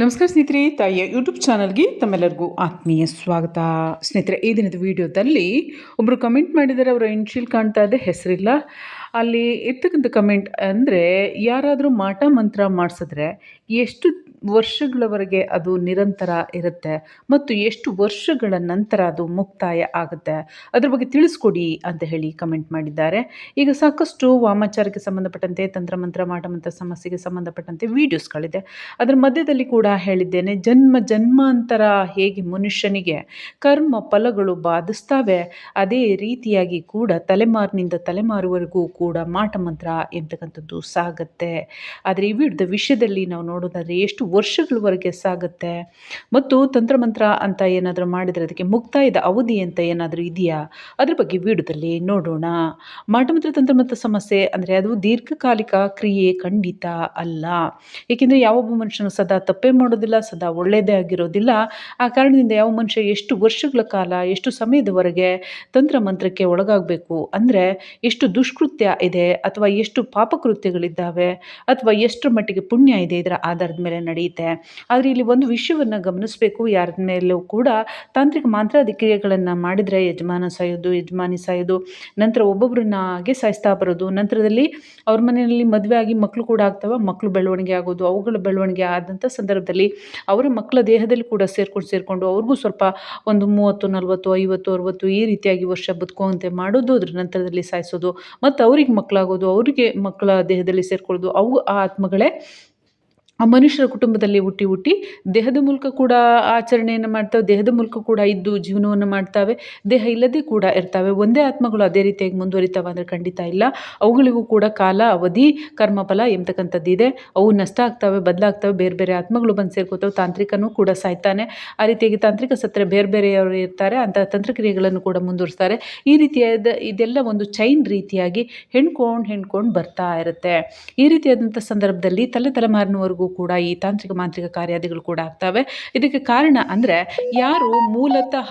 ನಮಸ್ಕಾರ ಸ್ನೇಹಿತರೆ, ತಾಯಿಯ ಯೂಟ್ಯೂಬ್ ಚಾನಲ್ಗೆ ತಮ್ಮೆಲ್ಲರಿಗೂ ಆತ್ಮೀಯ ಸ್ವಾಗತ. ಸ್ನೇಹಿತರೆ, ಈ ದಿನದ ವಿಡಿಯೋದಲ್ಲಿ ಒಬ್ಬರು ಕಮೆಂಟ್ ಮಾಡಿದ್ದಾರೆ, ಅವರ ಇನ್ಶಿಯಲ್ ಕಾಣ್ತಾ ಇದೆ, ಹೆಸರಿಲ್ಲ. ಅಲ್ಲಿ ಇರ್ತಕ್ಕಂಥ ಕಮೆಂಟ್ ಅಂದರೆ, ಯಾರಾದರೂ ಮಾಟ, ಮಂತ್ರ ಮಾಡಿಸಿದ್ರೆ ಎಷ್ಟು ವರ್ಷಗಳವರೆಗೆ ಅದು ನಿರಂತರ ಇರುತ್ತೆ ಮತ್ತು ಎಷ್ಟು ವರ್ಷಗಳ ನಂತರ ಅದು ಮುಕ್ತಾಯ ಆಗುತ್ತೆ ಅದ್ರ ಬಗ್ಗೆ ತಿಳಿಸ್ಕೊಡಿ ಅಂತ ಹೇಳಿ ಕಮೆಂಟ್ ಮಾಡಿದ್ದಾರೆ. ಈಗ ಸಾಕಷ್ಟು ವಾಮಾಚಾರಕ್ಕೆ ಸಂಬಂಧಪಟ್ಟಂತೆ, ತಂತ್ರಮಂತ್ರ, ಮಾಟಮಂತ್ರ ಸಮಸ್ಯೆಗೆ ಸಂಬಂಧಪಟ್ಟಂತೆ ವಿಡಿಯೋಸ್ಗಳಿದೆ. ಅದರ ಮಧ್ಯದಲ್ಲಿ ಕೂಡ ಹೇಳಿದ್ದೇನೆ, ಜನ್ಮ ಜನ್ಮಾಂತರ ಹೇಗೆ ಮನುಷ್ಯನಿಗೆ ಕರ್ಮ ಫಲಗಳು ಬಾಧಿಸ್ತವೆ, ಅದೇ ರೀತಿಯಾಗಿ ಕೂಡ ತಲೆಮಾರಿನಿಂದ ತಲೆಮಾರುವರೆಗೂ ಕೂಡ ಮಾಟಮಂತ್ರ ಎಂತಕ್ಕಂಥದ್ದು ಸಾಗತ್ತೆ. ಆದರೆ ಈ ವಿಡಿಯೋದ ವಿಷಯದಲ್ಲಿ ನಾವು ನೋಡೋದಾದರೆ ಎಷ್ಟು ವರ್ಷಗಳವರೆಗೆ ಸಾಗುತ್ತೆ. ಮತ್ತು ತಂತ್ರಮಂತ್ರ ಅಂತ ಏನಾದರೂ ಮಾಡಿದರೆ ಅದಕ್ಕೆ ಮುಕ್ತಾಯದ ಅವಧಿ ಅಂತ ಏನಾದರೂ ಇದೆಯಾ? ಅದ್ರ ಬಗ್ಗೆ ವಿಡಿಯೋದಲ್ಲಿ ನೋಡೋಣ. ಮಾಟಮಂತ್ರ ತಂತ್ರಮಂತ್ರ ಸಮಸ್ಯೆ ಅಂದರೆ ಅದು ದೀರ್ಘಕಾಲಿಕ ಕ್ರಿಯೆ ಖಂಡಿತ ಅಲ್ಲ. ಏಕೆಂದರೆ ಯಾವೊಬ್ಬ ಮನುಷ್ಯನು ಸದಾ ತಪ್ಪೇ ಮಾಡೋದಿಲ್ಲ, ಸದಾ ಒಳ್ಳೆಯದೇ ಆಗಿರೋದಿಲ್ಲ. ಆ ಕಾರಣದಿಂದ ಯಾವ ಮನುಷ್ಯ ಎಷ್ಟು ವರ್ಷಗಳ ಕಾಲ, ಎಷ್ಟು ಸಮಯದವರೆಗೆ ತಂತ್ರಮಂತ್ರಕ್ಕೆ ಒಳಗಾಗಬೇಕು ಅಂದರೆ ಎಷ್ಟು ದುಷ್ಕೃತ್ಯ ಇದೆ, ಅಥವಾ ಎಷ್ಟು ಪಾಪಕೃತ್ಯಗಳಿದ್ದಾವೆ, ಅಥವಾ ಎಷ್ಟು ಮಟ್ಟಿಗೆ ಪುಣ್ಯ ಇದೆ ಇದರ ಆಧಾರದ ಮೇಲೆ ನಡೆಯುತ್ತೆ ಆದರೆ ಇಲ್ಲಿ ಒಂದು ವಿಷಯವನ್ನು ಗಮನಿಸಬೇಕು. ಯಾರ ಮೇಲೂ ಕೂಡ ತಾಂತ್ರಿಕ ಮಾಂತ್ರಾದಿ ಕ್ರಿಯೆಗಳನ್ನು ಮಾಡಿದರೆ ಯಜಮಾನ ಸಾಯೋದು, ಯಜಮಾನಿ ಸಾಯೋದು, ನಂತರ ಒಬ್ಬೊಬ್ಬರನ್ನಾಗೆ ಸಾಯಿಸ್ತಾ ಬರೋದು, ನಂತರದಲ್ಲಿ ಅವ್ರ ಮನೆಯಲ್ಲಿ ಮದುವೆ ಆಗಿ ಮಕ್ಕಳು ಕೂಡ ಆಗ್ತವೆ ಮಕ್ಕಳು ಬೆಳವಣಿಗೆ ಆಗೋದು, ಅವುಗಳ ಬೆಳವಣಿಗೆ ಆದಂಥ ಸಂದರ್ಭದಲ್ಲಿ ಅವರ ಮಕ್ಕಳ ದೇಹದಲ್ಲಿ ಕೂಡ ಸೇರ್ಕೊಂಡು ಸೇರಿಕೊಂಡು ಅವ್ರಿಗೂ ಸ್ವಲ್ಪ ಒಂದು ಮೂವತ್ತು, ನಲವತ್ತು, ಐವತ್ತು, ಅರುವತ್ತು ಈ ರೀತಿಯಾಗಿ ವರ್ಷ ಬದುಕುವಂತೆ ಮಾಡೋದು, ಅದ್ರ ನಂತರದಲ್ಲಿ ಸಾಯಿಸೋದು. ಮತ್ತು ಅವ್ರಿಗೆ ಮಕ್ಕಳಾಗೋದು, ಅವರಿಗೆ ಮಕ್ಕಳ ದೇಹದಲ್ಲಿ ಸೇರ್ಕೊಳ್ಳೋದು, ಅವು ಆ ಆತ್ಮಗಳೇ ಮನುಷ್ಯರ ಕುಟುಂಬದಲ್ಲಿ ಹುಟ್ಟಿ ಹುಟ್ಟಿ ದೇಹದ ಮೂಲಕ ಕೂಡ ಆಚರಣೆಯನ್ನು ಮಾಡ್ತಾವೆ, ದೇಹದ ಮೂಲಕ ಕೂಡ ಇದ್ದು ಜೀವನವನ್ನು ಮಾಡ್ತಾವೆ, ದೇಹ ಇಲ್ಲದೆ ಕೂಡ ಇರ್ತವೆ. ಒಂದೇ ಆತ್ಮಗಳು ಅದೇ ರೀತಿಯಾಗಿ ಮುಂದುವರಿತಾವೆ ಅಂದರೆ ಖಂಡಿತ ಇಲ್ಲ. ಅವುಗಳಿಗೂ ಕೂಡ ಕಾಲ, ಅವಧಿ, ಕರ್ಮಫಲ ಎಂಬತಕ್ಕಂಥದ್ದು ಇದೆ. ಅವು ನಷ್ಟ ಆಗ್ತವೆ, ಬದಲಾಗ್ತವೆ, ಬೇರೆ ಬೇರೆ ಆತ್ಮಗಳು ಬಂದು ಸೇರ್ಕೋತಾವೆ, ತಾಂತ್ರಿಕನೂ ಕೂಡ ಸಾಯ್ತಾನೆ. ಆ ರೀತಿಯಾಗಿ ತಾಂತ್ರಿಕ ಸತ್ತರೆ ಬೇರೆ ಬೇರೆಯವರು ಇರ್ತಾರೆ, ಅಂತಹ ತಂತ್ರಕ್ರಿಯೆಗಳನ್ನು ಕೂಡ ಮುಂದುವರಿಸ್ತಾರೆ. ಈ ರೀತಿಯಾದ ಇದೆಲ್ಲ ಒಂದು ಚೈನ್ ರೀತಿಯಾಗಿ ಹೆಣ್ಕೊಂಡು ಹೆಣ್ಕೊಂಡು ಬರ್ತಾ ಇರುತ್ತೆ. ಈ ರೀತಿಯಾದಂಥ ಸಂದರ್ಭದಲ್ಲಿ ತಲೆ ತಲೆಮಾರಿನವರೆಗೂ ಕೂಡ, ಈ ತಾಂತ್ರಿಕ ಮಾಂತ್ರಿಕ ಕಾರ್ಯಾದಿಗಳು ಕೂಡ ಆಗ್ತವೆ. ಇದಕ್ಕೆ ಕಾರಣ ಅಂದರೆ, ಯಾರು ಮೂಲತಃ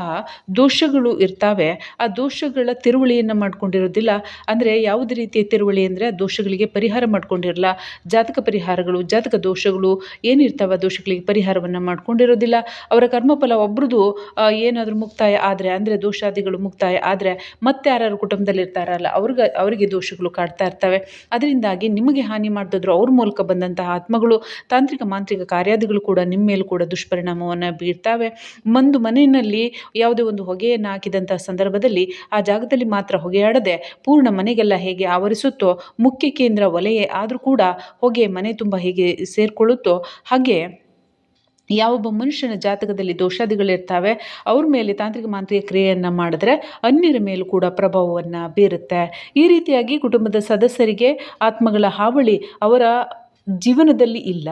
ದೋಷಗಳು ಇರ್ತವೆ, ಆ ದೋಷಗಳ ತಿರುವಳಿಯನ್ನು ಮಾಡ್ಕೊಂಡಿರೋದಿಲ್ಲ. ಅಂದರೆ ಯಾವುದೇ ರೀತಿಯ ತಿರುವಳಿ ಅಂದರೆ ದೋಷಗಳಿಗೆ ಪರಿಹಾರ ಮಾಡ್ಕೊಂಡಿರಲ್ಲ ಜಾತಕ ಪರಿಹಾರಗಳು, ಜಾತಕ ದೋಷಗಳು, ಏನಿರ್ತಾವೆ ದೋಷಗಳಿಗೆ ಪರಿಹಾರವನ್ನು ಮಾಡ್ಕೊಂಡಿರೋದಿಲ್ಲ. ಅವರ ಕರ್ಮಫಲ ಒಬ್ರದ್ದು ಏನಾದರೂ ಮುಕ್ತಾಯ ಆದರೆ, ಅಂದರೆ ದೋಷಾದಿಗಳು ಮುಕ್ತಾಯ ಆದರೆ, ಮತ್ತೆ ಯಾರು ಕುಟುಂಬದಲ್ಲಿ ಇರ್ತಾರಲ್ಲ, ಅವ್ರಿಗೆ, ಅವರಿಗೆ ದೋಷಗಳು ಕಾಡ್ತಾ ಇರ್ತವೆ. ಅದರಿಂದಾಗಿ ನಿಮಗೆ ಹಾನಿ ಮಾಡಿದ್ರು ಅವ್ರ ಮೂಲಕ ಬಂದಂತಹ ಆತ್ಮಗಳು ತಾಂತ್ರಿಕ ಮಾಂತ್ರಿಕ ಕಾರ್ಯಾದಿಗಳು ಕೂಡ ನಿಮ್ಮ ಮೇಲೂ ಕೂಡ ದುಷ್ಪರಿಣಾಮವನ್ನು ಬೀರ್ತಾವೆ. ಒಂದು ಮನೆಯಲ್ಲಿ ಯಾವುದೇ ಒಂದು ಹೊಗೆಯನ್ನು ಹಾಕಿದಂಥ ಸಂದರ್ಭದಲ್ಲಿ ಆ ಜಾಗದಲ್ಲಿ ಮಾತ್ರ ಹೊಗೆಯಾಡದೆ ಪೂರ್ಣ ಮನೆಗೆಲ್ಲ ಹೇಗೆ ಆವರಿಸುತ್ತೋ, ಮುಖ್ಯ ಕೇಂದ್ರ ವಲಯೇ ಆದರೂ ಕೂಡ ಹೊಗೆ ಮನೆ ತುಂಬ ಹೇಗೆ ಸೇರಿಕೊಳ್ಳುತ್ತೋ, ಹಾಗೆ ಯಾವೊಬ್ಬ ಮನುಷ್ಯನ ಜಾತಕದಲ್ಲಿ ದೋಷಾದಿಗಳಿರ್ತಾವೆ, ಅವ್ರ ಮೇಲೆ ತಾಂತ್ರಿಕ ಮಾಂತ್ರಿಕ ಕ್ರಿಯೆಯನ್ನು ಮಾಡಿದ್ರೆ ಅನ್ಯರ ಮೇಲೂ ಕೂಡ ಪ್ರಭಾವವನ್ನು ಬೀರುತ್ತೆ. ಈ ರೀತಿಯಾಗಿ ಕುಟುಂಬದ ಸದಸ್ಯರಿಗೆ ಆತ್ಮಗಳ ಹಾವಳಿ ಅವರ ಜೀವನದಲ್ಲಿ ಇಲ್ಲ,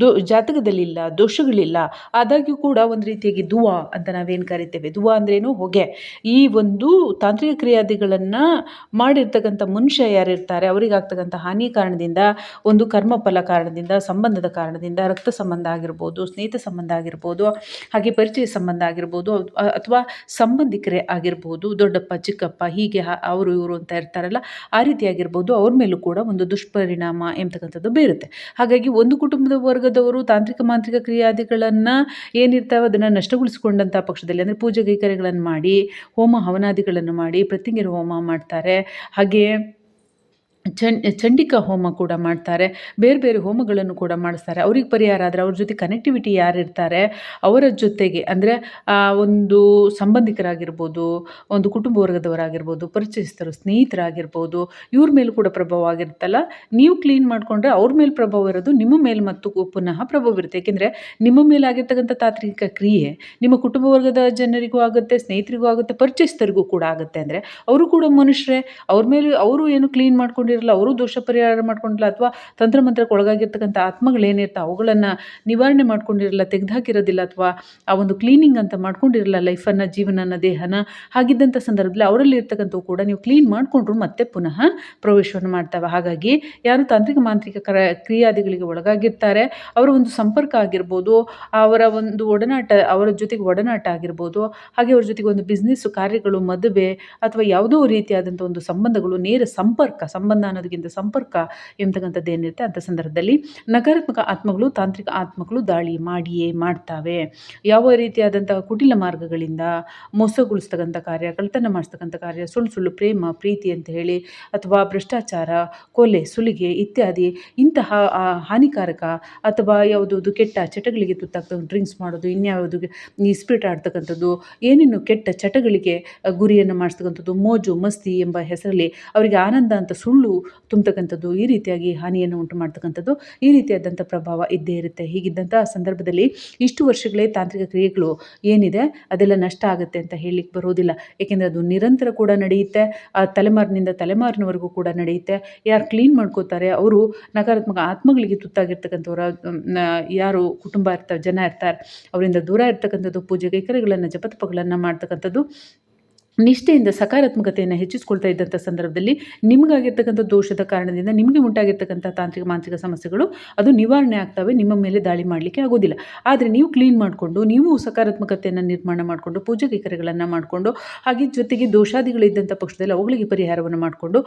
ದೋ ಜಾತಕದಲ್ಲಿಲ್ಲ ದೋಷಗಳಿಲ್ಲ ಆದಾಗ್ಯೂ ಕೂಡ ಒಂದು ರೀತಿಯಾಗಿ ದುವಾ ಅಂತ ನಾವೇನು ಕರಿತೇವೆ? ದುವಾ ಅಂದ್ರೇನು? ಹೊಗೆ. ಈ ಒಂದು ತಾಂತ್ರಿಕ ಕ್ರಿಯಾದಿಗಳನ್ನು ಮಾಡಿರ್ತಕ್ಕಂಥ ಮನುಷ್ಯ ಯಾರಿರ್ತಾರೆ? ಅವರಿಗಾಗ್ತಕ್ಕಂಥ ಹಾನಿ ಕಾರಣದಿಂದ, ಒಂದು ಕರ್ಮಫಲ ಕಾರಣದಿಂದ, ಸಂಬಂಧದ ಕಾರಣದಿಂದ, ರಕ್ತ ಸಂಬಂಧ ಆಗಿರ್ಬೋದು, ಸ್ನೇಹಿತ ಸಂಬಂಧ ಆಗಿರ್ಬೋದು, ಹಾಗೆ ಪರಿಚಯ ಸಂಬಂಧ ಆಗಿರ್ಬೋದು ಅಥವಾ ಸಂಬಂಧಿಕರೇ ಆಗಿರ್ಬೋದು, ದೊಡ್ಡಪ್ಪ, ಚಿಕ್ಕಪ್ಪ, ಹೀಗೆ ಅವರು ಇವರು ಅಂತ ಇರ್ತಾರಲ್ಲ, ಆ ರೀತಿಯಾಗಿರ್ಬೋದು ಅವ್ರ ಮೇಲೂ ಕೂಡ ಒಂದು ದುಷ್ಪರಿಣಾಮ ಎಂಬತಕ್ಕಂಥದ್ದು ಬೀರುತ್ತೆ. ಹಾಗಾಗಿ ಒಂದು ಕುಟುಂಬದ ವರ್ಗದವರು ತಾಂತ್ರಿಕ ಮಾಂತ್ರಿಕ ಕ್ರಿಯಾದಿಗಳನ್ನು ಏನಿರ್ತಾವೆ ಅದನ್ನು ನಷ್ಟಗೊಳಿಸಿಕೊಂಡಂಥ ಪಕ್ಷದಲ್ಲಿ, ಅಂದರೆ ಪೂಜೆ ಕೈಕರ್ಯಗಳನ್ನು ಮಾಡಿ, ಹೋಮ ಹವನಾದಿಗಳನ್ನು ಮಾಡಿ ಪ್ರತಿಂಗಿರ ಹೋಮ ಮಾಡ್ತಾರೆ. ಹಾಗೆಯೇ ಚಂಡ್ ಚಂಡಿಕಾ ಹೋಮ ಕೂಡ ಮಾಡ್ತಾರೆ. ಬೇರೆ ಬೇರೆ ಹೋಮಗಳನ್ನು ಕೂಡ ಮಾಡಿಸ್ತಾರೆ. ಅವ್ರಿಗೆ ಪರಿಹಾರ ಆದರೆ ಅವ್ರ ಜೊತೆ ಕನೆಕ್ಟಿವಿಟಿ ಯಾರು ಇರ್ತಾರೆ, ಅವರ ಜೊತೆಗೆ ಅಂದರೆ ಒಂದು ಸಂಬಂಧಿಕರಾಗಿರ್ಬೋದು, ಒಂದು ಕುಟುಂಬ ವರ್ಗದವರಾಗಿರ್ಬೋದು, ಪರಿಚಯಸ್ಥರು, ಸ್ನೇಹಿತರಾಗಿರ್ಬೋದು, ಇವ್ರ ಮೇಲೂ ಕೂಡ ಪ್ರಭಾವ ಆಗಿರುತ್ತಲ್ಲ. ನೀವು ಕ್ಲೀನ್ ಮಾಡಿಕೊಂಡ್ರೆ ಅವ್ರ ಮೇಲೆ ಪ್ರಭಾವ ಇರೋದು ನಿಮ್ಮ ಮೇಲೆ ಮತ್ತು ಪುನಃ ಪ್ರಭಾವ ಇರುತ್ತೆ. ಏಕೆಂದರೆ ನಿಮ್ಮ ಮೇಲೆ ಆಗಿರ್ತಕ್ಕಂಥ ತಾತ್ವಿಕ ಕ್ರಿಯೆ ನಿಮ್ಮ ಕುಟುಂಬ ವರ್ಗದ ಜನರಿಗೂ ಆಗುತ್ತೆ, ಸ್ನೇಹಿತರಿಗೂ ಆಗುತ್ತೆ, ಪರಿಚಯಸ್ಥರಿಗೂ ಕೂಡ ಆಗುತ್ತೆ. ಅಂದರೆ ಅವರು ಕೂಡ ಮನುಷ್ಯರೇ, ಅವ್ರ ಮೇಲೆ ಅವರು ಏನು ಕ್ಲೀನ್ ಮಾಡ್ಕೊಂಡು ಮಾಡ್ಕೊಂಡಿರಲ್ಲ, ಅವರು ದೋಷ ಪರಿಹಾರ ಮಾಡ್ಕೊಂಡಿಲ್ಲ ಅಥವಾ ತಂತ್ರಮಂತ್ರಕ್ಕೆ ಒಳಗಾಗಿರ್ತಕ್ಕಂಥ ಆತ್ಮಗಳೇನಿರ್ತಾವೆ ಅವುಗಳನ್ನು ನಿವಾರಣೆ ಮಾಡ್ಕೊಂಡಿರಲ್ಲ, ತೆಗೆದುಹಾಕಿರೋದಿಲ್ಲ ಅಥವಾ ಆ ಒಂದು ಕ್ಲೀನಿಂಗ್ ಅಂತ ಮಾಡ್ಕೊಂಡಿರಲ್ಲ ಲೈಫನ್ನು ಜೀವನನ, ದೇಹನ, ಹಾಗಿದ್ದಂಥ ಸಂದರ್ಭದಲ್ಲಿ ಅವರಲ್ಲಿ ಇರ್ತಕ್ಕಂಥವು ಕೂಡ ನೀವು ಕ್ಲೀನ್ ಮಾಡಿಕೊಂಡ್ರು ಮತ್ತೆ ಪುನಃ ಪ್ರವೇಶವನ್ನು ಮಾಡ್ತವೆ. ಹಾಗಾಗಿ ಯಾರು ತಾಂತ್ರಿಕ, ಮಾಂತ್ರಿಕ ಕರ, ಕ್ರಿಯಾದಿಗಳಿಗೆ ಒಳಗಾಗಿರ್ತಾರೆ, ಅವರ ಒಂದು ಸಂಪರ್ಕ ಆಗಿರ್ಬೋದು, ಅವರ ಒಂದು ಒಡನಾಟ, ಅವರ ಜೊತೆಗೆ ಒಡನಾಟ ಆಗಿರ್ಬೋದು, ಹಾಗೆ ಅವ್ರ ಜೊತೆಗೆ ಒಂದು ಬಿಸ್ನೆಸ್ಸು ಕಾರ್ಯಗಳು, ಮದುವೆ, ಅಥವಾ ಯಾವುದೋ ರೀತಿಯಾದಂಥ ಒಂದು ಸಂಬಂಧಗಳು, ನೇರ ಸಂಪರ್ಕ, ಸಂಬಂಧ ಸಂಬಂಧ ಅನ್ನೋದಕ್ಕಿಂತ ಸಂಪರ್ಕ ಎಂಬತಕ್ಕಂಥದ್ದು ಏನಿರುತ್ತೆ ಅಂಥ ಸಂದರ್ಭದಲ್ಲಿ ನಕಾರಾತ್ಮಕ ಆತ್ಮಗಳು ತಾಂತ್ರಿಕ ಆತ್ಮಗಳು ದಾಳಿ ಮಾಡಿಯೇ ಮಾಡ್ತಾವೆ. ಯಾವ ರೀತಿಯಾದಂಥ ಕುಟಿಲ ಮಾರ್ಗಗಳಿಂದ ಮೋಸಗೊಳಿಸ್ತಕ್ಕಂಥ ಕಾರ್ಯ ಕಳ್ತನ ಮಾಡಿಸ್ತಕ್ಕಂಥ ಕಾರ್ಯ, ಸುಳ್ಳು ಸುಳ್ಳು ಪ್ರೇಮ, ಪ್ರೀತಿ ಅಂತ ಹೇಳಿ ಅಥವಾ ಭ್ರಷ್ಟಾಚಾರ, ಕೊಲೆ, ಸುಲಿಗೆ ಇತ್ಯಾದಿ ಇಂತಹ ಹಾನಿಕಾರಕ ಅಥವಾ ಯಾವುದಾದ್ರು ಕೆಟ್ಟ ಚಟಗಳಿಗೆ ತುತ್ತಾಗ್ತಕ್ಕಂಥ ಡ್ರಿಂಕ್ಸ್ ಮಾಡೋದು, ಇನ್ಯಾವುದು ಈ ಸ್ಪಿರಿಟ್ ಆಡ್ತಕ್ಕಂಥದ್ದು, ಏನೇನು ಕೆಟ್ಟ ಚಟಗಳಿಗೆ ಗುರಿಯನ್ನು ಮಾಡಿಸ್ತಕ್ಕಂಥದ್ದು, ಮೋಜು, ಮಸ್ತಿ ಎಂಬ ಹೆಸರಲ್ಲಿ ಅವರಿಗೆ ಆನಂದ ಅಂತ ಸುಳ್ಳು ತುಂಬತಕ್ಕಂಥದ್ದು, ಈ ರೀತಿಯಾಗಿ ಹಾನಿಯನ್ನು ಉಂಟು ಮಾಡ್ತಕ್ಕಂಥದ್ದು ಈ ರೀತಿಯಾದಂಥ ಪ್ರಭಾವ ಇದ್ದೇ ಇರುತ್ತೆ. ಹೀಗಿದ್ದಂಥ ಸಂದರ್ಭದಲ್ಲಿ ಇಷ್ಟು ವರ್ಷಗಳೇ ತಾಂತ್ರಿಕ ಕ್ರಿಯೆಗಳು ಏನಿದೆ, ಅದೆಲ್ಲ ನಷ್ಟ ಆಗುತ್ತೆ ಅಂತ ಹೇಳಲಿಕ್ಕೆ ಬರೋದಿಲ್ಲ ಏಕೆಂದರೆ ಅದು ನಿರಂತರ ಕೂಡ ನಡೆಯುತ್ತೆ, ಆ ತಲೆಮಾರಿನಿಂದ ತಲೆಮಾರಿನವರೆಗೂ ಕೂಡ ನಡೆಯುತ್ತೆ. ಯಾರು ಕ್ಲೀನ್ ಮಾಡ್ಕೋತಾರೆ, ಅವರು ನಕಾರಾತ್ಮಕ ಆತ್ಮಗಳಿಗೆ ತುತ್ತಾಗಿರ್ತಕ್ಕಂಥವ್ರ ಯಾರು ಕುಟುಂಬ ಇರ್ತಾರೆ, ಜನ ಇರ್ತಾರೆ, ಅವರಿಂದ ದೂರ ಇರ್ತಕ್ಕಂಥದ್ದು ಪೂಜೆ ಕೈಕರ್ಯಗಳನ್ನು, ಜಪತಪಗಳನ್ನು ಮಾಡ್ತಕ್ಕಂಥದ್ದು ನಿಷ್ಠೆಯಿಂದ ಸಕಾರಾತ್ಮಕತೆಯನ್ನು ಹೆಚ್ಚಿಸ್ಕೊಳ್ತಾ ಇದ್ದಂಥ ಸಂದರ್ಭದಲ್ಲಿ ನಿಮಗಾಗಿರ್ತಕ್ಕಂಥ ದೋಷದ ಕಾರಣದಿಂದ ನಿಮಗೆ ಉಂಟಾಗಿರ್ತಕ್ಕಂಥ ತಾಂತ್ರಿಕ ಮಾನಸಿಕ ಸಮಸ್ಯೆಗಳು ಅದು ನಿವಾರಣೆ ಆಗ್ತವೆ, ನಿಮ್ಮ ಮೇಲೆ ದಾಳಿ ಮಾಡಲಿಕ್ಕೆ ಆಗೋದಿಲ್ಲ. ಆದರೆ ನೀವು ಕ್ಲೀನ್ ಮಾಡಿಕೊಂಡು, ನೀವು ಸಕಾರಾತ್ಮಕತೆಯನ್ನು ನಿರ್ಮಾಣ ಮಾಡಿಕೊಂಡು ಪೂಜೆ ಕೈಕರ್ಯಗಳನ್ನು ಮಾಡಿಕೊಂಡು, ಹಾಗೆ ಜೊತೆಗೆ ದೋಷಾದಿಗಳಿದ್ದಂಥ ಪಕ್ಷದಲ್ಲಿ ಅವುಗಳಿಗೆ ಪರಿಹಾರವನ್ನು ಮಾಡಿಕೊಂಡು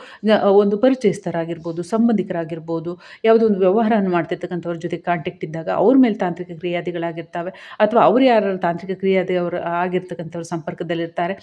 ಒಂದು ಪರಿಚಯಸ್ಥರಾಗಿರ್ಬೋದು, ಸಂಬಂಧಿಕರಾಗಿರ್ಬೋದು, ಯಾವುದೋ ಒಂದು ವ್ಯವಹಾರವನ್ನು ಮಾಡ್ತಿರ್ತಕ್ಕಂಥವ್ರ ಜೊತೆ ಕಾಂಟ್ಯಾಕ್ಟ್ ಇದ್ದಾಗ ಅವ್ರ ಮೇಲೆ ತಾಂತ್ರಿಕ ಕ್ರಿಯಾದಿಗಳಾಗಿರ್ತವೆ, ಅಥವಾ ಅವ್ರು ಯಾರು ತಾಂತ್ರಿಕ ಕ್ರಿಯಾದಿ ಅವರು, ಆಗಿರ್ತಕ್ಕಂಥವ್ರ ಸಂಪರ್ಕದಲ್ಲಿರ್ತಾರೆ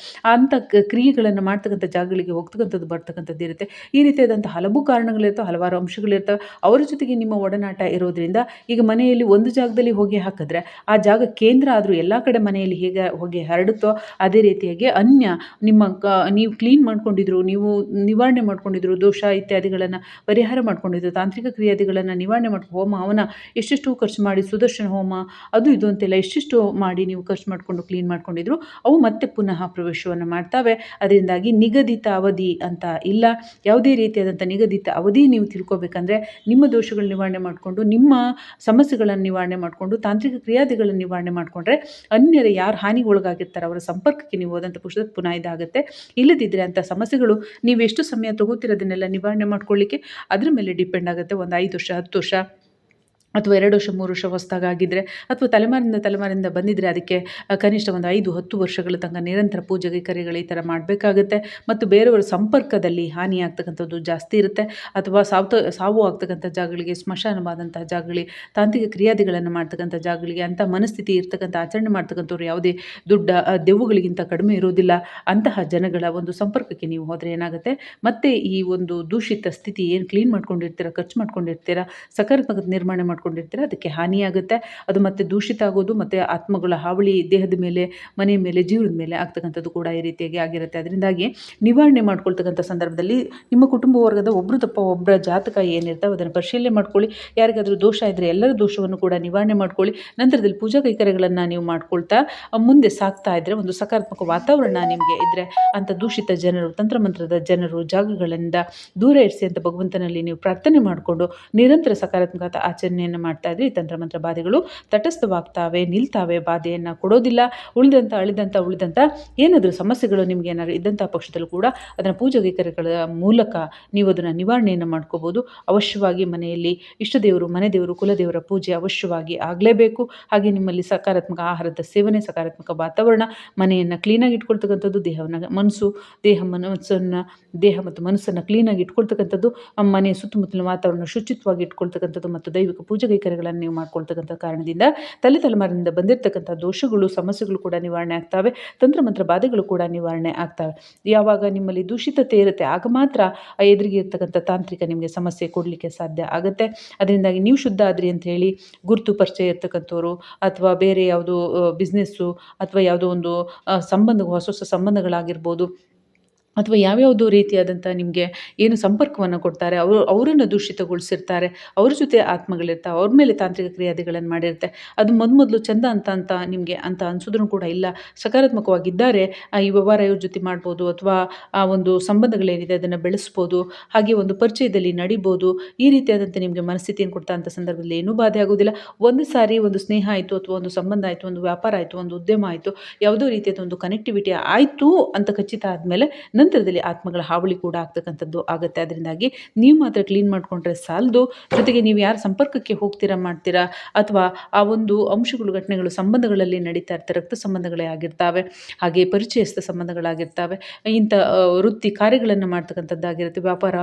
ಅಂಥ ಕ್ರಿಯೆಗಳನ್ನು ಮಾಡ್ತಕ್ಕಂಥ ಜಾಗಗಳಿಗೆ ಹೋಗ್ತಕ್ಕಂಥದ್ದು ಬರ್ತಕ್ಕಂಥದ್ದು ಇರುತ್ತೆ. ಈ ರೀತಿಯಾದಂಥ ಹಲವು ಕಾರಣಗಳಿರ್ತವೆ, ಹಲವಾರು ಅಂಶಗಳಿರ್ತವೆ. ಅವರ ಜೊತೆಗೆ ನಿಮ್ಮ ಒಡನಾಟ ಇರೋದ್ರಿಂದ ಈಗ ಮನೆಯಲ್ಲಿ ಒಂದು ಜಾಗದಲ್ಲಿ ಹೊಗೆ ಹಾಕಿದ್ರೆ ಆ ಜಾಗ ಕೇಂದ್ರ ಆದರೂ ಎಲ್ಲ ಕಡೆ ಮನೆಯಲ್ಲಿ ಹೇಗೆ ಹೊಗೆ ಹರಡುತ್ತೋ ಅದೇ ರೀತಿಯಾಗಿ ಅನ್ಯ ನಿಮ್ಮ ಕ ನೀವು ಕ್ಲೀನ್ ಮಾಡ್ಕೊಂಡಿದ್ರು, ನೀವು ನಿವಾರಣೆ ಮಾಡ್ಕೊಂಡಿದ್ರು, ದೋಷ ಇತ್ಯಾದಿಗಳನ್ನು ಪರಿಹಾರ ಮಾಡ್ಕೊಂಡಿದ್ರು, ತಾಂತ್ರಿಕ ಕ್ರಿಯಾದಿಗಳನ್ನು ನಿವಾರಣೆ ಮಾಡಿ ಹೋಮ, ಅವನ ಎಷ್ಟೆಷ್ಟು ಖರ್ಚು ಮಾಡಿ, ಸುದರ್ಶನ ಹೋಮ, ಅದು ಇದು ಅಂತೆಲ್ಲ ಎಷ್ಟೆಷ್ಟು ಮಾಡಿ ನೀವು ಖರ್ಚು ಮಾಡಿಕೊಂಡು ಕ್ಲೀನ್ ಮಾಡ್ಕೊಂಡಿದ್ರು, ಅವು ಮತ್ತೆ ಪುನಃ ಪ್ರವೇಶವನ್ನು ಮಾಡ್ತವೆ, ಅದರಿಂದಾಗಿ ನಿಗದಿತ ಅವಧಿ ಅಂತ ಇಲ್ಲ. ಯಾವುದೇ ರೀತಿಯಾದಂಥ ನಿಗದಿತ ಅವಧಿ ನೀವು ತಿಳ್ಕೊಬೇಕಂದ್ರೆ ನಿಮ್ಮ ದೋಷಗಳ ನಿವಾರಣೆ ಮಾಡಿಕೊಂಡು, ನಿಮ್ಮ ಸಮಸ್ಯೆಗಳನ್ನು ನಿವಾರಣೆ ಮಾಡಿಕೊಂಡು, ತಾಂತ್ರಿಕ ಕ್ರಿಯಾದಿಗಳನ್ನು ನಿವಾರಣೆ ಮಾಡಿಕೊಂಡ್ರೆ ಅನ್ಯರ ಯಾರು ಹಾನಿಗೆ ಒಳಗಾಗಿರ್ತಾರೆ ಅವರ ಸಂಪರ್ಕಕ್ಕೆ ನೀವು ಹೋದಂಥ ಪುಸ್ತಕ ಪುನಃ ಇದಾಗುತ್ತೆ. ಇಲ್ಲದಿದ್ದರೆ ಅಂಥ ಸಮಸ್ಯೆಗಳು ನೀವು ಎಷ್ಟು ಸಮಯ ತಗೋತಿರೋದನ್ನೆಲ್ಲ ನಿವಾರಣೆ ಮಾಡ್ಕೊಳ್ಳಿಕ್ಕೆ, ಅದ್ರ ಮೇಲೆ ಡಿಪೆಂಡ್ ಆಗುತ್ತೆ. ಒಂದು ಐದು ವರ್ಷ, ಹತ್ತು ವರ್ಷ. ಅಥವಾ ಎರಡು ವರ್ಷ, ಮೂರು ವರ್ಷ ಹೊಸದಾಗಿ ಆಗಿದ್ದರೆ ಅಥವಾ ತಲೆಮಾರಿಂದ ತಲೆಮಾರಿಂದ ಬಂದಿದ್ದರೆ ಅದಕ್ಕೆ ಕನಿಷ್ಠ ಒಂದು ಐದು, ಹತ್ತು ವರ್ಷಗಳ ತನಕ ನಿರಂತರ ಪೂಜೆ ಕೈಕರ್ಯಗಳು ಈ ಥರ ಮಾಡಬೇಕಾಗುತ್ತೆ. ಮತ್ತು ಬೇರೆಯವರ ಸಂಪರ್ಕದಲ್ಲಿ ಹಾನಿ ಆಗ್ತಕ್ಕಂಥದ್ದು ಜಾಸ್ತಿ ಇರುತ್ತೆ. ಅಥವಾ ಸಾವು ಸಾವು ಆಗ್ತಕ್ಕಂಥ ಜಾಗಗಳಿಗೆ, ಸ್ಮಶಾನವಾದಂಥ ಜಾಗಗಳಿಗೆ, ತಾಂತ್ರಿಕ ಕ್ರಿಯಾದಿಗಳನ್ನು ಮಾಡ್ತಕ್ಕಂಥ ಜಾಗಗಳಿಗೆ ಅಂಥ ಮನಸ್ಥಿತಿ ಇರ್ತಕ್ಕಂಥ ಆಚರಣೆ ಮಾಡ್ತಕ್ಕಂಥವ್ರು ಯಾವುದೇ ದುಡ್ಡ ದೆವ್ವುಗಳಿಗಿಂತ ಕಡಿಮೆ ಇರೋದಿಲ್ಲ. ಅಂತಹ ಜನಗಳ ಒಂದು ಸಂಪರ್ಕಕ್ಕೆ ನೀವು ಹೋದರೆ ಏನಾಗುತ್ತೆ? ಮತ್ತೆ ಈ ಒಂದು ದೂಷಿತ ಸ್ಥಿತಿ ಏನು ಕ್ಲೀನ್ ಮಾಡ್ಕೊಂಡಿರ್ತೀರ, ಖರ್ಚು ಮಾಡ್ಕೊಂಡಿರ್ತೀರ, ಸಕಾರಾತ್ಮಕ ನಿರ್ಮಾಣ ಮಾಡ್ಕೊಂಡಿರ್ತೀರ, ಅದಕ್ಕೆ ಹಾನಿಯಾಗುತ್ತೆ. ಅದು ಮತ್ತೆ ದೂಷಿತ ಆಗೋದು, ಮತ್ತು ಆತ್ಮಗಳ ಹಾವಳಿ ದೇಹದ ಮೇಲೆ ಮನೆ ಮೇಲೆ, ಜೀವನದ ಮೇಲೆ ಆಗ್ತಕ್ಕಂಥದ್ದು ಕೂಡ ಈ ರೀತಿಯಾಗಿ ಆಗಿರುತ್ತೆ. ಅದರಿಂದಾಗಿ ನಿವಾರಣೆ ಮಾಡ್ಕೊಳ್ತಕ್ಕಂಥ ಸಂದರ್ಭದಲ್ಲಿ ನಿಮ್ಮ ಕುಟುಂಬ ವರ್ಗದ ಒಬ್ಬರು ತಪ್ಪ ಒಬ್ಬರ ಜಾತಕ ಏನಿರ್ತಾವೆ, ಅದನ್ನು ಪರಿಶೀಲನೆ ಮಾಡ್ಕೊಳ್ಳಿ. ಯಾರಿಗಾದರೂ ದೋಷ ಇದ್ದರೆ ಎಲ್ಲರ ದೋಷವನ್ನು ಕೂಡ ನಿವಾರಣೆ ಮಾಡ್ಕೊಳ್ಳಿ. ನಂತರದಲ್ಲಿ ಪೂಜಾ ಕೈಕರ್ಯಗಳನ್ನು ನೀವು ಮಾಡ್ಕೊಳ್ತಾ, ಮುಂದೆ ಸಾಕ್ತಾ ಇದ್ದರೆ ಒಂದು ಸಕಾರಾತ್ಮಕ ವಾತಾವರಣ ನಿಮಗೆ ಇದ್ದರೆ ಅಂಥ ದೂಷಿತ ಜನರು, ತಂತ್ರಮಂತ್ರದ ಜನರು, ಜಾಗಗಳಿಂದ ದೂರ ಇರಿಸಿ ಅಂತ ಭಗವಂತನಲ್ಲಿ ನೀವು ಪ್ರಾರ್ಥನೆ ಮಾಡಿಕೊಂಡು ನಿರಂತರ ಸಕಾರಾತ್ಮಕ ಆಚರಣೆಯನ್ನು ಮಾಡ್ತಾ ಇದ್ರೆ ಈ ತಂತ್ರಮಂತ್ರ ಬಾಧೆಗಳು ತಟಸ್ಥವಾಗ್ತಾವೆ, ನಿಲ್ತಾವೆ, ಬಾಧೆಯನ್ನು ಕೊಡೋದಿಲ್ಲ. ಉಳಿದಂಥ ಅಳಿದಂಥ ಉಳಿದಂಥ ಏನಾದರೂ ಸಮಸ್ಯೆಗಳು ನಿಮಗೆ ಏನಾದರೂ ಇದ್ದಂಥ ಪಕ್ಷದಲ್ಲೂ ಕೂಡ ಅದನ್ನು ಪೂಜಾ ಕೈಕರ್ಯಗಳ ಮೂಲಕ ನೀವು ಅದನ್ನು ನಿವಾರಣೆಯನ್ನು ಮಾಡ್ಕೋಬೋದು. ಅವಶ್ಯವಾಗಿ ಮನೆಯಲ್ಲಿ ಇಷ್ಟ ದೇವರು, ಮನೆ ದೇವರು ಕುಲದೇವರ ಪೂಜೆ ಅವಶ್ಯವಾಗಿ ಆಗಲೇಬೇಕು. ಹಾಗೆ ನಿಮ್ಮಲ್ಲಿ ಸಕಾರಾತ್ಮಕ ಆಹಾರದ ಸೇವನೆ, ಸಕಾರಾತ್ಮಕ ವಾತಾವರಣ, ಮನೆಯನ್ನು ಕ್ಲೀನಾಗಿ ಇಟ್ಕೊಳ್ತಕ್ಕಂಥದ್ದು, ದೇಹವನ್ನು, ಮನಸ್ಸು, ದೇಹ ಮನಸ್ಸನ್ನು, ದೇಹ ಮತ್ತು ಮನಸ್ಸನ್ನು ಕ್ಲೀನಾಗಿ ಇಟ್ಕೊಳ್ತಕ್ಕಂಥದ್ದು, ಮನೆಯ ಮನೆ ಸುತ್ತಮುತ್ತಲಿನ ವಾತಾವರಣ ಶುಚಿತ್ವವಾಗಿ ಇಟ್ಕೊಳ್ತಕ್ಕಂಥದ್ದು ಮತ್ತು ದೈವಿಕ ಪೂಜೆ ಕೈಕರ್ಯಗಳನ್ನು ನೀವು ಮಾಡ್ಕೊಳ್ತಕ್ಕಂಥ ಕಾರಣದಿಂದ ತಲೆ ತಲೆಮಾರಿನಿಂದ ಬಂದಿರತಕ್ಕಂಥ ದೋಷಗಳು, ಸಮಸ್ಯೆಗಳು ಕೂಡ ನಿವಾರಣೆ ಆಗ್ತವೆ. ತಂತ್ರಮಂತ್ರ ಬಾಧೆಗಳು ಕೂಡ ನಿವಾರಣೆ ಆಗ್ತವೆ. ಯಾವಾಗ ನಿಮ್ಮಲ್ಲಿ ದೂಷಿತತೆ ಇರುತ್ತೆ, ಆಗ ಮಾತ್ರ ಆ ಎದುರಿಗೆ ಇರ್ತಕ್ಕಂಥ ತಾಂತ್ರಿಕ ನಿಮಗೆ ಸಮಸ್ಯೆ ಕೊಡಲಿಕ್ಕೆ ಸಾಧ್ಯ ಆಗುತ್ತೆ. ಅದರಿಂದಾಗಿ ನೀವು ಶುದ್ಧ ಆದ್ರಿ ಅಂತ ಹೇಳಿ ಗುರುತು ಪರಿಚಯ ಇರ್ತಕ್ಕಂಥವ್ರು ಅಥವಾ ಬೇರೆ ಯಾವುದೋ ಬಿಸ್ನೆಸ್ಸು ಅಥವಾ ಯಾವುದೋ ಒಂದು ಸಂಬಂಧ, ಹೊಸ ಹೊಸ ಸಂಬಂಧಗಳಾಗಿರ್ಬೋದು ಅಥವಾ ಯಾವ್ಯಾವುದೋ ರೀತಿಯಾದಂಥ ನಿಮಗೆ ಏನು ಸಂಪರ್ಕವನ್ನು ಕೊಡ್ತಾರೆ, ಅವರು, ಅವರನ್ನು ದೂಷಿತಗೊಳಿಸಿರ್ತಾರೆ, ಅವ್ರ ಜೊತೆ ಆತ್ಮಗಳಿರ್ತಾವೆ ಅವ್ರ ಮೇಲೆ ತಾಂತ್ರಿಕ ಕ್ರಿಯಾದಿಗಳನ್ನು ಮಾಡಿರುತ್ತೆ ಅದು ಮೊದಲು ಚಂದ ಅಂತ ಅಂತ ನಿಮಗೆ ಅಂತ ಅನ್ಸೋದ್ರೂ ಕೂಡ ಇಲ್ಲ. ಸಕಾರಾತ್ಮಕವಾಗಿದ್ದಾರೆ ಈ ವ್ಯವಹಾರ ಇವ್ರ ಜೊತೆ ಮಾಡ್ಬೋದು, ಅಥವಾ ಆ ಒಂದು ಸಂಬಂಧಗಳೇನಿದೆ ಅದನ್ನು ಬೆಳೆಸ್ಬೋದು, ಹಾಗೆ ಒಂದು ಪರಿಚಯದಲ್ಲಿ ನಡಿಬೋದು, ಈ ರೀತಿಯಾದಂಥ ನಿಮಗೆ ಮನಸ್ಥಿತಿಯನ್ನು ಕೊಡ್ತಾ ಅಂಥ ಸಂದರ್ಭದಲ್ಲಿ ಏನೂ ಬಾಧೆ ಆಗೋದಿಲ್ಲ. ಒಂದು ಸಾರಿ ಒಂದು ಸ್ನೇಹ ಆಯಿತು, ಅಥವಾ ಒಂದು ಸಂಬಂಧ ಆಯಿತು, ಒಂದು ವ್ಯಾಪಾರ ಆಯಿತು, ಒಂದು ಉದ್ಯಮ ಆಯಿತು, ಯಾವುದೋ ರೀತಿಯಾದ ಒಂದು ಕನೆಕ್ಟಿವಿಟಿ ಆಯಿತು ಅಂತ ಖಚಿತ ಆದಮೇಲೆ ನಂತರದಲ್ಲಿ ಆತ್ಮಗಳ ಹಾವಳಿ ಕೂಡ ಆಗ್ತಕ್ಕಂಥದ್ದು ಆಗುತ್ತೆ. ಅದರಿಂದಾಗಿ ನೀವು ಮಾತ್ರ ಕ್ಲೀನ್ ಮಾಡಿಕೊಂಡ್ರೆ ಸಾಲದು. ಜೊತೆಗೆ ನೀವು ಯಾರ ಸಂಪರ್ಕಕ್ಕೆ ಹೋಗ್ತೀರಾ, ಮಾಡ್ತೀರಾ, ಅಥವಾ ಆ ಒಂದು ಅಂಶಗಳು, ಘಟನೆಗಳು, ಸಂಬಂಧಗಳಲ್ಲಿ ನಡೀತಾ ಇರ್ತಾರೆ ರಕ್ತ ಸಂಬಂಧಗಳೇ ಆಗಿರ್ತಾವೆ, ಹಾಗೆ ಪರಿಚಯಸ್ಥ ಸಂಬಂಧಗಳಾಗಿರ್ತಾವೆ, ಇಂಥ ವೃತ್ತಿ ಕಾರ್ಯಗಳನ್ನು ಮಾಡ್ತಕ್ಕಂಥದ್ದಾಗಿರುತ್ತೆ, ವ್ಯಾಪಾರ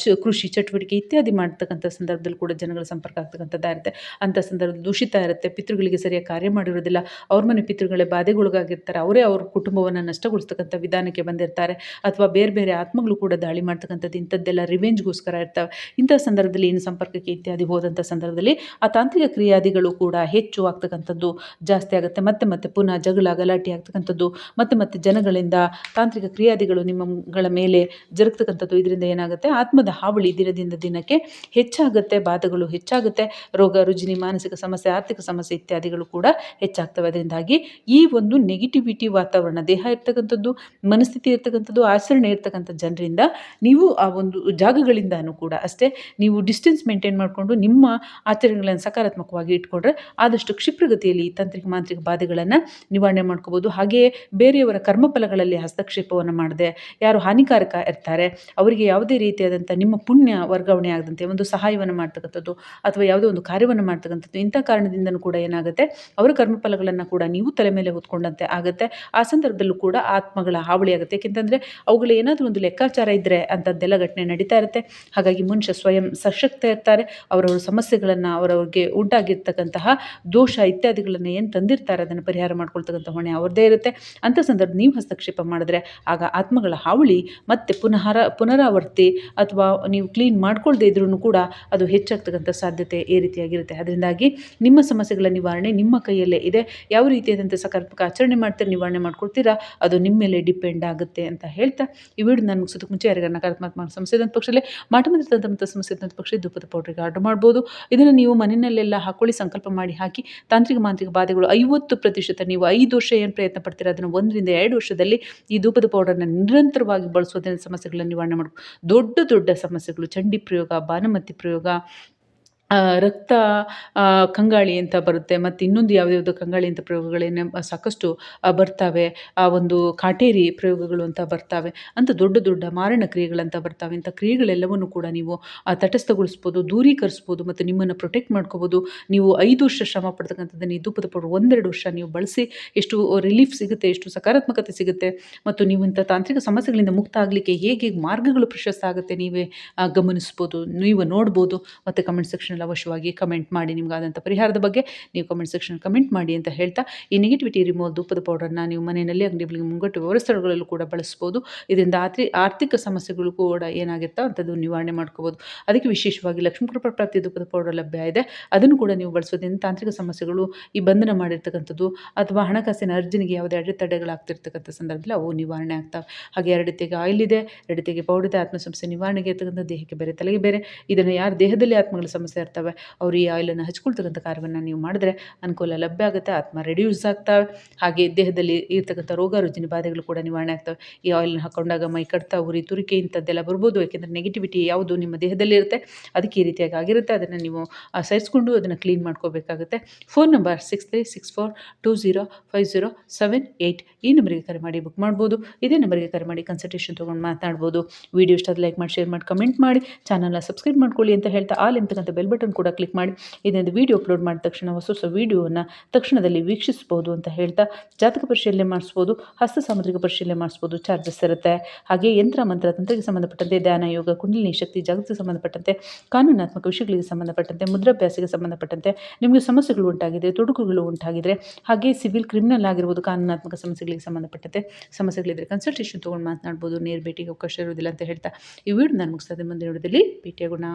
ಚ, ಕೃಷಿ ಚಟುವಟಿಕೆ ಇತ್ಯಾದಿ ಮಾಡ್ತಕ್ಕಂಥ ಸಂದರ್ಭದಲ್ಲಿ ಕೂಡ ಜನಗಳ ಸಂಪರ್ಕ ಆಗ್ತಕ್ಕಂಥದ್ದಾಗಿರುತ್ತೆ ಅಂಥ ಸಂದರ್ಭದಲ್ಲಿ ದೂಷಿತ ಇರುತ್ತೆ, ಪಿತೃಗಳಿಗೆ ಸರಿಯಾಗಿ ಕಾರ್ಯ ಮಾಡಿರೋದಿಲ್ಲ ಅವ್ರ ಮನೆ ಪಿತೃಗಳೇ ಬಾಧೆಗೊಳಗಾಗಿರ್ತಾರೆ, ಅವರೇ ಅವ್ರ ಕುಟುಂಬವನ್ನು ನಷ್ಟಗೊಳಿಸ್ತಕ್ಕಂಥ ವಿಧಾನಕ್ಕೆ ಬಂದಿರ್ತಾರೆ. ಅಥವಾ ಬೇರೆ ಬೇರೆ ಆತ್ಮಗಳು ಕೂಡ ದಾಳಿ ಮಾಡ್ತಕ್ಕಂಥದ್ದು ಇಂಥದ್ದೆಲ್ಲ ರಿವೆಂಜ್ಗೋಸ್ಕರ ಇರ್ತವೆ. ಇಂಥ ಸಂದರ್ಭದಲ್ಲಿ ಏನು ಸಂಪರ್ಕಕ್ಕೆ ಇತ್ಯಾದಿ ಹೋದಂಥ ಸಂದರ್ಭದಲ್ಲಿ ಆ ತಾಂತ್ರಿಕ ಕ್ರಿಯಾದಿಗಳು ಕೂಡ ಹೆಚ್ಚು ಆಗ್ತಕ್ಕಂಥದ್ದು ಜಾಸ್ತಿ ಆಗುತ್ತೆ. ಮತ್ತೆ ಮತ್ತೆ ಪುನಃ ಜಗಳ, ಗಲಾಟೆ ಆಗ್ತಕ್ಕಂಥದ್ದು, ಮತ್ತೆ ಮತ್ತೆ ಜನಗಳಿಂದ ತಾಂತ್ರಿಕ ಕ್ರಿಯಾದಿಗಳು ನಿಮ್ಮಗಳ ಮೇಲೆ ಜರುಗ್ತಕ್ಕಂಥದ್ದು. ಇದರಿಂದ ಏನಾಗುತ್ತೆ? ಆತ್ಮದ ಹಾವಳಿ ದಿನದಿಂದ ದಿನಕ್ಕೆ ಹೆಚ್ಚಾಗುತ್ತೆ, ಬಾಧಗಳು ಹೆಚ್ಚಾಗುತ್ತೆ, ರೋಗ, ರುಜಿನಿ, ಮಾನಸಿಕ ಸಮಸ್ಯೆ, ಆರ್ಥಿಕ ಸಮಸ್ಯೆ ಇತ್ಯಾದಿಗಳು ಕೂಡ ಹೆಚ್ಚಾಗ್ತವೆ. ಅದರಿಂದಾಗಿ ಈ ಒಂದು ನೆಗೆಟಿವಿಟಿ ವಾತಾವರಣ, ದೇಹ ಇರ್ತಕ್ಕಂಥದ್ದು, ಮನಸ್ಥಿತಿ ಇರ್ತಕ್ಕಂಥದ್ದು ಆಚರಣೆ ಇರ್ತಕ್ಕಂಥ ಜನರಿಂದ ನೀವು ಆ ಒಂದು ಜಾಗಗಳಿಂದನೂ ಕೂಡ ಅಷ್ಟೇ ನೀವು ಡಿಸ್ಟೆನ್ಸ್ ಮೇಂಟೈನ್ ಮಾಡಿಕೊಂಡು ನಿಮ್ಮ ಆಚರಣೆಗಳನ್ನು ಸಕಾರಾತ್ಮಕವಾಗಿ ಇಟ್ಕೊಂಡ್ರೆ ಆದಷ್ಟು ಕ್ಷಿಪ್ರಗತಿಯಲ್ಲಿ ತಾಂತ್ರಿಕ, ಮಾಂತ್ರಿಕ ಬಾಧೆಗಳನ್ನು ನಿವಾರಣೆ ಮಾಡ್ಕೋಬೋದು. ಹಾಗೆಯೇ ಬೇರೆಯವರ ಕರ್ಮಫಲಗಳಲ್ಲಿ ಹಸ್ತಕ್ಷೇಪವನ್ನು ಮಾಡದೆ, ಯಾರು ಹಾನಿಕಾರಕ ಇರ್ತಾರೆ, ಅವರಿಗೆ ಯಾವುದೇ ರೀತಿಯಾದಂಥ ನಿಮ್ಮ ಪುಣ್ಯ ವರ್ಗಾವಣೆ ಆಗದಂತೆ ಒಂದು ಸಹಾಯವನ್ನು ಮಾಡ್ತಕ್ಕಂಥದ್ದು ಅಥವಾ ಯಾವುದೇ ಒಂದು ಕಾರ್ಯವನ್ನು ಮಾಡ್ತಕ್ಕಂಥದ್ದು ಇಂಥ ಕಾರಣದಿಂದನೂ ಕೂಡ ಏನಾಗುತ್ತೆ, ಅವರ ಕರ್ಮಫಲಗಳನ್ನು ಕೂಡ ನೀವು ತಲೆ ಮೇಲೆ ಹೊತ್ಕೊಂಡಂತೆ ಆಗುತ್ತೆ. ಆ ಸಂದರ್ಭದಲ್ಲೂ ಕೂಡ ಆತ್ಮಗಳ ಹಾವಳಿ ಆಗುತ್ತೆ. ಏಕೆಂತಂದರೆ ಅವುಗಳು ಏನಾದರೂ ಒಂದು ಲೆಕ್ಕಾಚಾರ ಇದ್ದರೆ ಅಂಥದ್ದೆಲ್ಲ ಘಟನೆ ನಡೀತಾ ಇರುತ್ತೆ. ಹಾಗಾಗಿ ಮನುಷ್ಯ ಸ್ವಯಂ ಸಶಕ್ತ ಇರ್ತಾರೆ. ಅವರವ್ರ ಸಮಸ್ಯೆಗಳನ್ನು ಅವರವ್ರಿಗೆ ಉಂಟಾಗಿರ್ತಕ್ಕಂತಹ ದೋಷ ಇತ್ಯಾದಿಗಳನ್ನು ಏನು ತಂದಿರ್ತಾರೆ ಅದನ್ನು ಪರಿಹಾರ ಮಾಡ್ಕೊಳ್ತಕ್ಕಂಥ ಹೊಣೆ ಅವ್ರದ್ದೇ ಇರುತ್ತೆ. ಅಂಥ ಸಂದರ್ಭ ನೀವು ಹಸ್ತಕ್ಷೇಪ ಮಾಡಿದ್ರೆ ಆಗ ಆತ್ಮಗಳ ಹಾವಳಿ ಮತ್ತೆ ಪುನಃ ಪುನರಾವರ್ತಿ ಅಥವಾ ನೀವು ಕ್ಲೀನ್ ಮಾಡ್ಕೊಳ್ದೇ ಇದ್ರೂ ಕೂಡ ಅದು ಹೆಚ್ಚಾಗ್ತಕ್ಕಂಥ ಸಾಧ್ಯತೆ ಈ ರೀತಿಯಾಗಿರುತ್ತೆ. ಅದರಿಂದಾಗಿ ನಿಮ್ಮ ಸಮಸ್ಯೆಗಳ ನಿವಾರಣೆ ನಿಮ್ಮ ಕೈಯಲ್ಲೇ ಇದೆ. ಯಾವ ರೀತಿಯಾದಂಥ ಸಕಾರಾತ್ಮಕ ಆಚರಣೆ ಮಾಡ್ತೀರಾ, ನಿವಾರಣೆ ಮಾಡ್ಕೊಳ್ತೀರಾ, ಅದು ನಿಮ್ಮ ಮೇಲೆ ಡಿಪೆಂಡ್ ಆಗುತ್ತೆ ಅಂತ ಹೇಳ್ತಾ, ಈ ವಿಡಿಯೋ ನಾನು ಮುಗಿಸೋದಕ್ಕೆ ಮುಂಚೆ ಯಾರಿಗಾರ ನಕಾರಾತ್ಮಕ ಸಮಸ್ಯೆ ಇದ್ದಂಥ ಪಕ್ಷದಲ್ಲಿ ಮಾಟ ಮಂದಿರದಂಥ ಸಮಸ್ಯೆ ಇದ್ದಂಥ ಪಕ್ಷ ಧೂಪದ ಪೌಡ್ರಿಗೆ ಆರ್ಡರ್ ಮಾಡ್ಬೋದು. ಇದನ್ನು ನೀವು ಮನೆಯಲ್ಲೆಲ್ಲ ಹಾಕೊಳ್ಳಿ, ಸಂಕಲ್ಪ ಮಾಡಿ ಹಾಕಿ, ತಾಂತ್ರಿಕ ಮಾಂತ್ರಿಕ ಬಾಧೆಗಳು ಐವತ್ತು ಪ್ರತಿಶತ, ನೀವು ಐದು ವರ್ಷ ಏನು ಪ್ರಯತ್ನ ಪಡ್ತೀರಾ, ಅದನ್ನು ಒಂದರಿಂದ ಎರಡು ವರ್ಷದಲ್ಲಿ ಈ ಧೂಪದ ಪೌಡರ್ನ ನಿರಂತರವಾಗಿ ಬಳಸೋದ್ರಿಂದ ಸಮಸ್ಯೆಗಳನ್ನು ನಿವಾರಣೆ ಮಾಡ್ಬೋದು. ದೊಡ್ಡ ದೊಡ್ಡ ಸಮಸ್ಯೆಗಳು, ಚಂಡಿ ಪ್ರಯೋಗ, ಬಾನಮತಿ ಪ್ರಯೋಗ ರಕ್ತ ಕಂಗಾಳಿ ಅಂತ ಬರುತ್ತೆ ಮತ್ತು ಇನ್ನೊಂದು ಯಾವುದ್ಯಾವುದೋ ಕಂಗಾಳಿ ಅಂತ ಪ್ರಯೋಗಗಳೇನೆ ಸಾಕಷ್ಟು ಬರ್ತವೆ. ಆ, ಒಂದು ಕಾಟೇರಿ ಪ್ರಯೋಗಗಳು ಅಂತ ಬರ್ತವೆ. ಅಂತ ದೊಡ್ಡ ದೊಡ್ಡ ಮಾರಣ ಕ್ರಿಯೆಗಳಂತ ಬರ್ತವೆ. ಇಂಥ ಕ್ರಿಯೆಗಳೆಲ್ಲವನ್ನು ಕೂಡ ನೀವು ತಟಸ್ಥಗೊಳಿಸ್ಬೋದು, ದೂರೀಕರಿಸ್ಬೋದು ಮತ್ತು ನಿಮ್ಮನ್ನು ಪ್ರೊಟೆಕ್ಟ್ ಮಾಡ್ಕೋಬೋದು. ನೀವು ಐದು ವರ್ಷ ಶ್ರಮ ಪಡ್ತಕ್ಕಂಥದ್ದನ್ನು ಇದು ಪದ ಪೌಡರ್ ಒಂದೆರಡು ವರ್ಷ ನೀವು ಬಳಸಿ ಎಷ್ಟು ರಿಲೀಫ್ ಸಿಗುತ್ತೆ, ಎಷ್ಟು ಸಕಾರಾತ್ಮಕತೆ ಸಿಗುತ್ತೆ ಮತ್ತು ನೀವು ಇಂಥ ತಾಂತ್ರಿಕ ಸಮಸ್ಯೆಗಳಿಂದ ಮುಕ್ತ ಆಗಲಿಕ್ಕೆ ಹೇಗೆ ಮಾರ್ಗಗಳು ಪ್ರಶಸ್ತ ಆಗುತ್ತೆ ನೀವೇ ಗಮನಿಸ್ಬೋದು. ನೀವು ನೋಡ್ಬೋದು. ಮತ್ತು ಕಮೆಂಟ್ ಸೆಕ್ಷನ್ ಅವಶ್ಯವಾಗಿ ಕಮೆಂಟ್ ಮಾಡಿ ನಿಮಗಾದಂಥ ಪರಿಹಾರದ ಬಗ್ಗೆ ನೀವು ಕಮೆಂಟ್ ಸೆಕ್ಷನ್ ಕಮೆಂಟ್ ಮಾಡಿ ಅಂತ ಹೇಳ್ತಾ, ಈ ನೆಗೆಟಿವಿಟಿ ರಿಮೋಲ್ ಧೂಪದ ಪೌಡರ್ನ ನೀವು ಮನೆಯಲ್ಲಿ ಅಂಗಡಿಗಳಿಗೆ ಮುಂಗಟ್ಟು ವ್ಯವಸ್ಥೆಗಳಲ್ಲೂ ಕೂಡ ಬಳಸ್ಬೋದು. ಇದರಿಂದ ಆರ್ಥಿ, ಆರ್ಥಿಕ ಸಮಸ್ಯೆಗಳು ಕೂಡ ಏನಾಗಿರ್ತಾವೆ ಅಂಥದ್ದು ನಿವಾರಣೆ ಮಾಡ್ಕೋಬೋದು. ಅದಕ್ಕೆ ವಿಶೇಷವಾಗಿ ಲಕ್ಷ್ಮೀ ಪ್ರಾಪ್ತಿ ಧೂಪದ ಪೌಡರ್ ಲಭ್ಯ ಇದೆ. ಅದನ್ನು ಕೂಡ ನೀವು ಬಳಸೋದ್ರಿಂದ ತಾಂತ್ರಿಕ ಸಮಸ್ಯೆಗಳು ಈ ಬಂಧನ ಮಾಡಿರ್ತಕ್ಕಂಥದ್ದು ಅಥವಾ ಹಣಕಾಸಿನ ಅರ್ಜನಿಗೆ ಯಾವುದೇ ಅಡೆತಡೆಗಳಾಗ್ತಿರ್ತಕ್ಕಂಥ ಸಂದರ್ಭದಲ್ಲಿ ಅವು ನಿವಾರಣೆ ಆಗ್ತವೆ. ಹಾಗೆ ಎರಡತೆಗೆ ಆಯಿಲ್ ಇದೆ ಎರಡತೆಗೆ ಪೌಡರ್ ಇದೆ. ಆತ್ಮ ಸಮಸ್ಯೆ ನಿವಾರಣೆಗೆ ಇರ್ತಕ್ಕಂಥ ದೇಹಕ್ಕೆ ಬೇರೆ, ತಲೆಗೆ ಬೇರೆ. ಇದನ್ನು ಯಾರು ದೇಹದಲ್ಲಿ ಆತ್ಮಗಳ ಸಮಸ್ಯೆ ಇರ್ತವೆ. ಅವರು ಈ ಆಯಿಲನ್ನು ಹಚ್ಕೊಳ್ತಕ್ಕಂಥ ಕಾರ್ಯವನ್ನು ನೀವು ಮಾಡಿದ್ರೆ ಅನುಕೂಲ ಲಭ್ಯ ಆಗುತ್ತೆ, ಆತ್ಮ ರೆಡ್ಯೂಸ್ ಆಗ್ತವೆ. ಹಾಗೆ ದೇಹದಲ್ಲಿ ಇರ್ತಕ್ಕಂಥ ರೋಗ ರುಜಿನ ಬಾಧೆಗಳು ಕೂಡ ನಿವಾರಣೆ ಆಗ್ತವೆ. ಈ ಆಯಿಲ್ನ ಹಾಕೊಂಡಾಗ ಮೈ ಕಡ್ತಾ ಉರಿ, ತುರಿಕೆ ಇಂಥದ್ದೆಲ್ಲ ಬರ್ಬೋದು. ಯಾಕೆಂದರೆ ನೆಗೆಟಿವಿಟಿ ಯಾವುದು ನಿಮ್ಮ ದೇಹದಲ್ಲಿ ಇರುತ್ತೆ, ಅದಕ್ಕೆ ಈ ರೀತಿಯಾಗಿ ಆಗಿರುತ್ತೆ. ಅದನ್ನು ನೀವು ಸರಿಸ್ಕೊಂಡು ಅದನ್ನು ಕ್ಲೀನ್ ಮಾಡ್ಕೋಬೇಕಾಗುತ್ತೆ. Phone number six three six four two zero five zero seven eight ಈ ನಂಬರಿಗೆ ಕರೆ ಮಾಡಿ ಬುಕ್ ಮಾಡ್ಬೋದು. ಇದೇ ನಂಬರಿಗೆ ಕರೆ ಮಾಡಿ ಕನ್ಸಲ್ಟೇಷನ್ ತೊಗೊಂಡು ಮಾತನಾಡ್ಬೋದು ವೀಡಿಯೋ ಇಷ್ಟ ಲೈಕ್ ಮಾಡಿ ಶೇರ್ ಮಾಡಿ ಕಮೆಂಟ್ ಮಾಡಿ. ಚಾನಲ್ನ ಸಬ್ಸ್ಕ್ರೈಬ್ ಮಾಡ್ಕೊಳ್ಳಿ ಅಂತ ಹೇಳ್ತಾ ಆಲ್ ಎಂತಕ್ಕಂಥ ಬೆಲ್ ಬಟನ್ ಕೂಡ ಕ್ಲಿಕ್ ಮಾಡಿ ಇದರಿಂದ ವಿಡಿಯೋ ಅಪ್ಲೋಡ್ ಮಾಡಿದ ತಕ್ಷಣ ಹೊಸ ಹೊಸ ವೀಡಿಯೋವನ್ನು ತಕ್ಷಣದಲ್ಲಿ ವೀಕ್ಷಿಸ್ಬೋದು ಅಂತ ಹೇಳ್ತಾ ಜಾತಕ ಪರಿಶೀಲನೆ ಮಾಡಿಸ್ಬೋದು, ಹಸ್ತ ಸಾಮುದ್ರಿಕ ಪರಿಶೀಲನೆ ಮಾಡಿಸ್ಬೋದು ಚಾರ್ಜಸ್ ಇರುತ್ತೆ. ಹಾಗೆ ಯಂತ್ರ ಮಂತ್ರ ತಂತ್ರಕ್ಕೆ ಸಂಬಂಧಪಟ್ಟಂತೆ ಧ್ಯಾನ, ಯೋಗ, ಕುಂಡಲಿನಿ ಶಕ್ತಿ, ಜಾಗತಿಗೆ ಸಂಬಂಧಪಟ್ಟಂತೆ ಕಾನೂನಾತ್ಮಕ ವಿಷಯಗಳಿಗೆ ಸಂಬಂಧಪಟ್ಟಂತೆ, ಮುದ್ರಾಭ್ಯಾಸಕ್ಕೆ ಸಂಬಂಧಪಟ್ಟಂತೆ ನಿಮಗೆ ಸಮಸ್ಯೆಗಳು ಉಂಟಾಗಿದೆ ತೊಡಕುಗಳು ಉಂಟಾಗಿದ್ರೆ, ಹಾಗೆ ಸಿವಿಲ್ ಕ್ರಿಮಿನಲ್ ಆಗಿರ್ಬೋದು, ಕಾನೂನಾತ್ಮಕ ಸಮಸ್ಯೆಗಳಿಗೆ ಸಂಬಂಧಪಟ್ಟಂತೆ ಸಮಸ್ಯೆಗಳಿದ್ರೆ ಕನ್ಸಲ್ಟೇಷನ್ ತೊಗೊಂಡು ಮಾತನಾಡ್ಬೋದು, ನೇರ ಭೇಟಿಗೆ ಅವಕಾಶ ಇರೋದಿಲ್ಲ ಅಂತ ಹೇಳ್ತಾ ಈ ವಿಡಿಯೋ ನಾನು ಮುಗಿಸ್ತದೆ ಮುಂದಿನ ವಿಡಿಯೋದಲ್ಲಿ ಭೇಟಿಯಾಗೋಣ.